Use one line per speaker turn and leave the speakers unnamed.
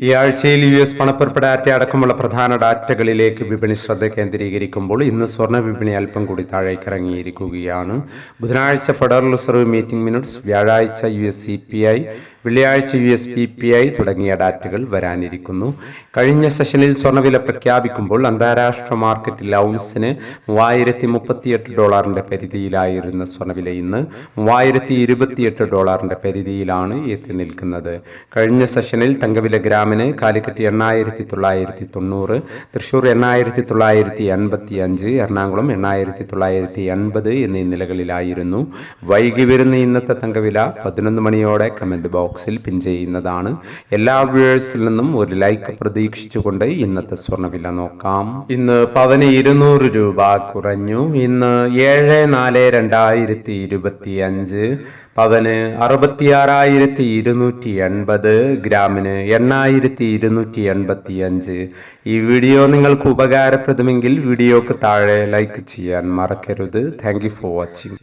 ഈ ആഴ്ചയിൽ U S പണപ്പുറപ്പ് data അടക്കമുള്ള പ്രധാന ഡാറ്റകളിലേക്ക് വിപണി ശ്രദ്ധ കേന്ദ്രീകരിക്കുമ്പോൾ ഇന്ന് സ്വർണ വിപണി അല്പം കൂടി താഴേക്ക് ഇറങ്ങിയിരിക്കുകയാണ് ബുധനാഴ്ച ഫെഡറൽ റിസർവ് മീറ്റിംഗ് മിനിറ്റ്സ് വ്യാഴാഴ്ച U S C P I വെള്ളിയാഴ്ച U S P P I തുടങ്ങിയ ഡാറ്റകൾ വരാനിരിക്കുന്നു. കഴിഞ്ഞ സെഷനിൽ സ്വർണവില പ്രഖ്യാപിക്കുമ്പോൾ അന്താരാഷ്ട്ര മാർക്കറ്റിൽ ഔൺസിന് മൂവായിരത്തി മുപ്പത്തിയെട്ട് ഡോളറിന്റെ പരിധിയിലായിരുന്ന സ്വർണവില ഇന്ന് മൂവായിരത്തി ഇരുപത്തിയെട്ട് ഡോളറിന്റെ പരിധിയിലാണ് എത്തി നിൽക്കുന്നത്. കഴിഞ്ഞ സെഷനിൽ തങ്കവില ഗ്രാമിന് കാലിക്കറ്റ് എണ്ണായിരത്തി തൊള്ളായിരത്തി തൊണ്ണൂറ് തൃശൂർ എണ്ണായിരത്തി തൊള്ളായിരത്തി എൺപത്തി അഞ്ച് എറണാകുളം എണ്ണായിരത്തി തൊള്ളായിരത്തി എൺപത് എന്നീ നിലകളിലായിരുന്നു. വൈകി വരുന്ന ഇന്നത്തെ തങ്കവില പതിനൊന്ന് മണിയോടെ കമന്റ് ബോക്സിൽ പിൻ ചെയ്യുന്നതാണ്. എല്ലാ വ്യൂവേഴ്സിൽ നിന്നും ഒരു ലൈക്ക് പ്രതീക്ഷിച്ചുകൊണ്ട് ഇന്നത്തെ സ്വർണവില നോക്കാം. ഇന്ന് പവന് ഇരുന്നൂറ് രൂപ കുറഞ്ഞു. ഇന്ന് ഏഴ് നാല് രണ്ടായിരത്തി ഇരുപത്തി അഞ്ച് പവന് അറുപത്തിയാറായിരത്തി ഇരുന്നൂറ്റി എൺപത്. ഗ്രാമിന് എണ്ണായിരത്തി ഇരുന്നൂറ്റി എൺപത്തി അഞ്ച് ഈ വീഡിയോ നിങ്ങൾക്ക് ഉപകാരപ്രദമെങ്കിൽ വീഡിയോക്ക് താഴെ ലൈക്ക് ചെയ്യാൻ മറക്കരുത്. Thank for watching